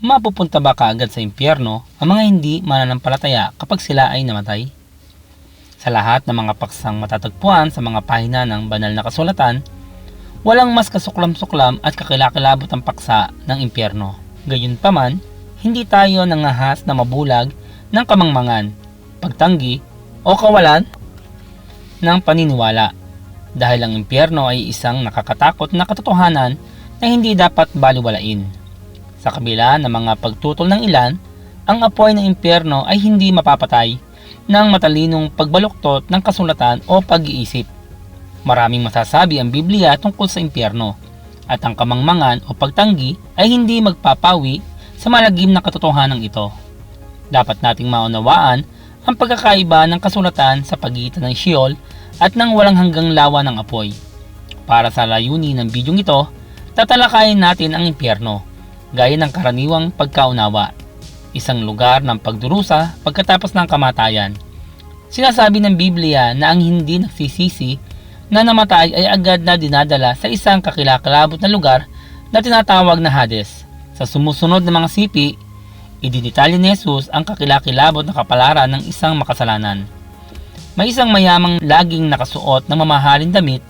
mapupunta ba kaagad sa impyerno ang mga hindi mananampalataya kapag sila ay namatay? Sa lahat ng mga paksang matatagpuan sa mga pahina ng banal na kasulatan, walang mas kasuklam-suklam at kakilakilabot ang paksa ng impyerno. Gayunpaman, hindi tayo nangahas na mabulag ng kamangmangan, pagtanggi o kawalan ng paniniwala dahil ang impyerno ay isang nakakatakot na katotohanan na hindi dapat baliwalain. Sa kabila ng mga pagtutol ng ilan, ang apoy ng impyerno ay hindi mapapatay ng matalinong pagbaluktot ng kasulatan o pag-iisip. Maraming masasabi ang Biblia tungkol sa impyerno at ang kamangmangan o pagtanggi ay hindi magpapawi sa malagim na katotohanan ito. Dapat nating maunawaan ang pagkakaiba ng kasulatan sa pagitan ng Sheol at ng walang hanggang lawa ng apoy. Para sa layunin ng bidyong ito, tatalakayin natin ang impyerno, gaya ng karaniwang pagkaunawa, isang lugar ng pagdurusa pagkatapos ng kamatayan. Sinasabi ng Biblia na ang hindi nagsisisi na namatay ay agad na dinadala sa isang kakilakilabot na lugar na tinatawag na Hades. Sa sumusunod na mga sipi, idinitalya ni Jesus ang kakilakilabot na kapalaran ng isang makasalanan. May isang mayamang laging nakasuot ng mamahaling damit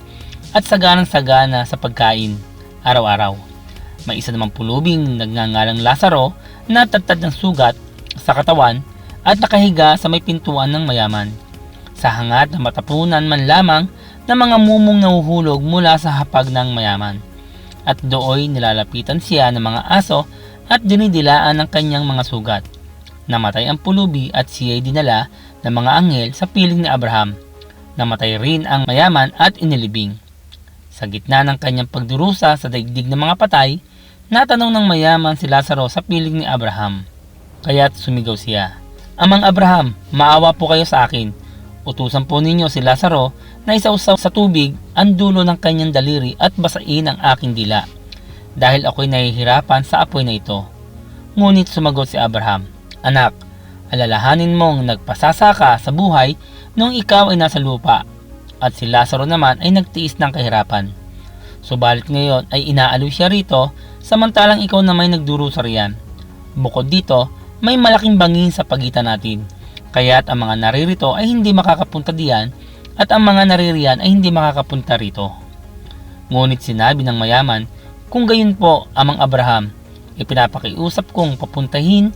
at saganang-sagana sa pagkain, araw-araw. May isa namang pulubing nagngangalang Lazaro na tatad ng sugat sa katawan at nakahiga sa may pintuan ng mayaman. Sa hangad na matapunan man lamang ng mga mumong nahuhulog mula sa hapag ng mayaman. At dooy nilalapitan siya ng mga aso at dinidilaan ng kanyang mga sugat. Namatay ang pulubi at siya ay dinala ng mga anghel sa piling ni Abraham. Namatay rin ang mayaman at inilibing. Sa gitna ng kanyang pagdurusa sa daigdig ng mga patay, natanong ng mayaman si Lazaro sa piling ni Abraham. Kaya't sumigaw siya, Amang Abraham, maawa po kayo sa akin. Utusan po ninyo si Lazaro na isausaw sa tubig ang dulo ng kanyang daliri at basain ang aking dila. Dahil ako'y nahihirapan sa apoy na ito. Ngunit sumagot si Abraham, Anak, alalahanin mong nagpasasa ka sa buhay nung ikaw ay nasa lupa at si Lazaro naman ay nagtiis ng kahirapan. Subalit ngayon ay inaalo siya rito samantalang ikaw na may nagdurusa riyan. Bukod dito, may malaking bangin sa pagitan natin. Kaya't ang mga naririto ay hindi makakapunta diyan at ang mga naririyan ay hindi makakapunta rito. Ngunit sinabi ng mayaman, kung gayon po, amang Abraham, ipinapakiusap kong papuntahin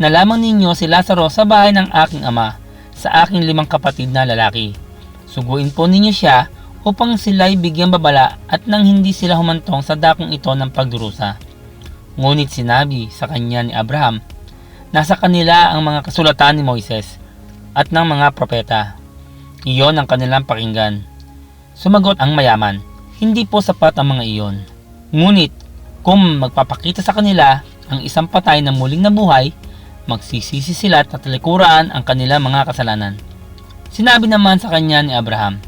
na lamang ninyo si Lazaro sa bahay ng aking ama, sa aking limang kapatid na lalaki. Suguin po ninyo siya upang sila'y bigyang babala at nang hindi sila humantong sa dakong ito ng pagdurusa. Ngunit sinabi sa kanya ni Abraham, nasa kanila ang mga kasulatan ni Moises at ng mga propeta. Iyon ang kanilang pakinggan. Sumagot ang mayaman, hindi po sapat ang mga iyon. Ngunit, kung magpapakita sa kanila ang isang patay na muling nabuhay, magsisisi sila at tatalikuran ang kanilang mga kasalanan. Sinabi naman sa kanya ni Abraham,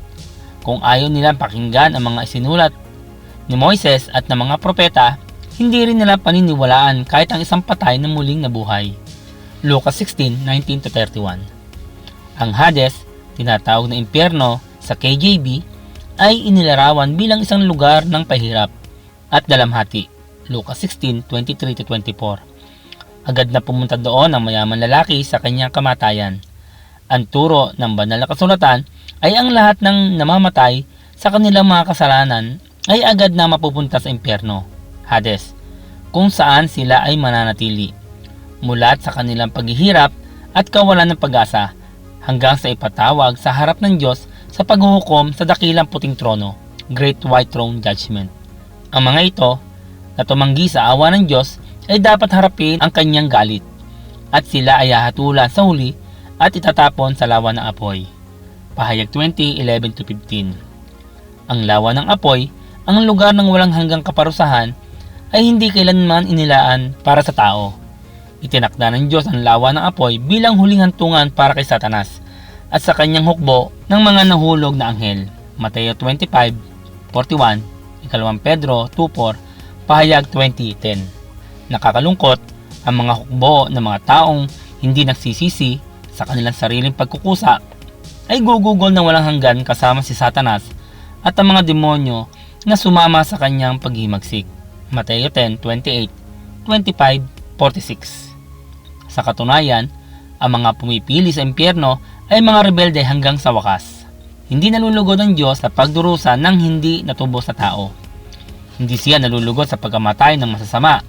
kung ayaw nilang pakinggan ang mga isinulat ni Moises at ng mga propeta, hindi rin nila paniniwalaan kahit ang isang patay na muling nabuhay. Lucas 16:19-31 Ang Hades, tinatawag na impyerno sa KJV, ay inilarawan bilang isang lugar ng pahirap at dalamhati. Lucas 16:23-24 Agad na pumunta doon ang mayaman lalaki sa kanyang kamatayan. Ang turo ng banal na kasulatan ay ang lahat ng namamatay sa kanilang mga kasalanan ay agad na mapupunta sa impyerno, Hades, kung saan sila ay mananatili. Mulat sa kanilang paghihirap at kawalan ng pag-asa hanggang sa ipatawag sa harap ng Diyos sa paghuhukom sa dakilang puting trono, Great White Throne Judgment. Ang mga ito na tumanggi sa awa ng Diyos ay dapat harapin ang kanyang galit at sila ay hahatulan sa huli at itatapon sa lawa ng apoy. Pahayag 20:11-15 Ang lawa ng apoy, ang lugar ng walang hanggang kaparusahan, ay hindi kailanman inilaan para sa tao. Itinakda ng Diyos ang lawa ng apoy bilang huling hantungan para kay Satanas at sa kanyang hukbo ng mga nahulog na anghel. Mateo 25:41, Ikalawang Pedro 2:4, Pahayag 20:10. Nakakalungkot ang mga hukbo ng mga taong hindi nagsisisi sa kanilang sariling pagkukusa ay gugugol ng walang hanggan kasama si Satanas at ang mga demonyo na sumama sa kanyang paghimagsik. Mateo 10:28, 25, 46. Sa katunayan, ang mga pumipili sa impyerno ay mga rebelde hanggang sa wakas. Hindi nalulugod ang Diyos sa pagdurusa ng hindi natubos na tao. Hindi siya nalulugod sa pagkamatay ng masasama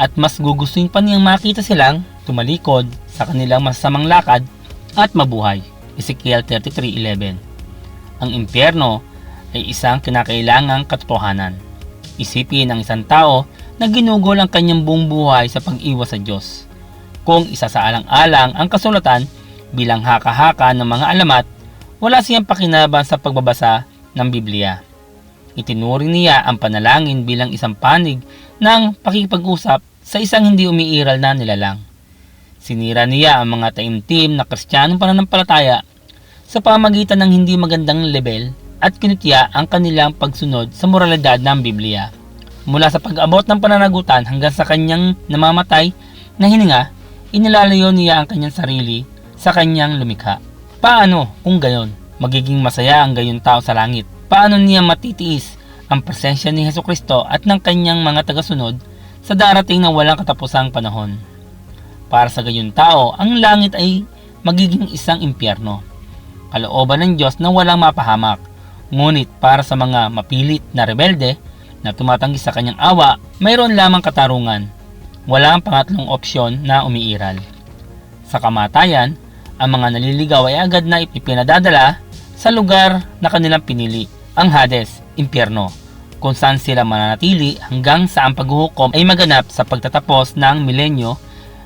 at mas gugustuhin pa niyang makita silang tumalikod sa kanilang masasamang lakad at mabuhay. Ezekiel 33.11 Ang impyerno ay isang kinakailangang katotohanan. Isipin ang isang tao na ginugol ang kanyang buong buhay sa pag-iwas sa Diyos. Kung isa sa alang-alang ang kasulatan bilang haka-haka ng mga alamat, wala siyang pakinabang sa pagbabasa ng Biblia. Itinuring niya ang panalangin bilang isang panig ng pakikipag-usap sa isang hindi umiiral na nilalang. Sinira niya ang mga taimtim na kristyanong pananampalataya sa pamagitan ng hindi magandang level at kinutya ang kanilang pagsunod sa moralidad ng Biblia. Mula sa pag-abot ng pananagutan hanggang sa kanyang namamatay na hininga, inilalayo niya ang kanyang sarili sa kanyang lumikha. Paano kung gayon? Magiging masaya ang gayon tao sa langit. Paano niya matitiis ang presensya ni Heso Kristo at ng kanyang mga tagasunod sa darating na walang katapusang panahon? Para sa gayon tao, ang langit ay magiging isang impyerno. Kalooban ng Diyos na walang mapahamak. Ngunit para sa mga mapilit na rebelde na tumatanggi sa kanyang awa, mayroon lamang katarungan. Wala ang pangatlong opsyon na umiiral. Sa kamatayan, ang mga naliligaw ay agad na ipinadadala sa lugar na kanilang pinili, ang Hades, impyerno, kung saan sila mananatili hanggang sa ang paghuhukom ay maganap sa pagtatapos ng milenyo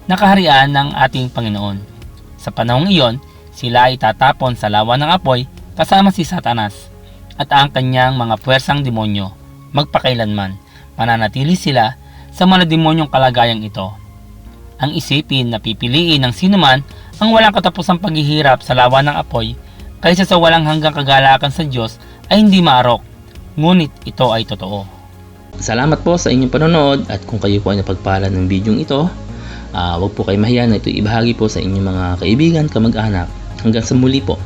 na kaharian ng ating Panginoon. Sa panahong iyon, sila ay tatapon sa lawa ng apoy kasama si Satanas at ang kanyang mga puwersang demonyo. Magpakailanman, mananatili sila sa mga demonyong kalagayang ito. Ang isipin na pipiliin ng sinuman ang walang katapusang paghihirap sa lawa ng apoy kaysa sa walang hanggang kagalakan sa Diyos ay hindi maarok. Ngunit ito ay totoo. Salamat po sa inyong panonood at kung kayo po ay napagpala ng bidyong ito, ah, huwag po kayo mahiya na ito ibahagi po sa inyong mga kaibigan, kamag-anak. Hanggang sa muli po.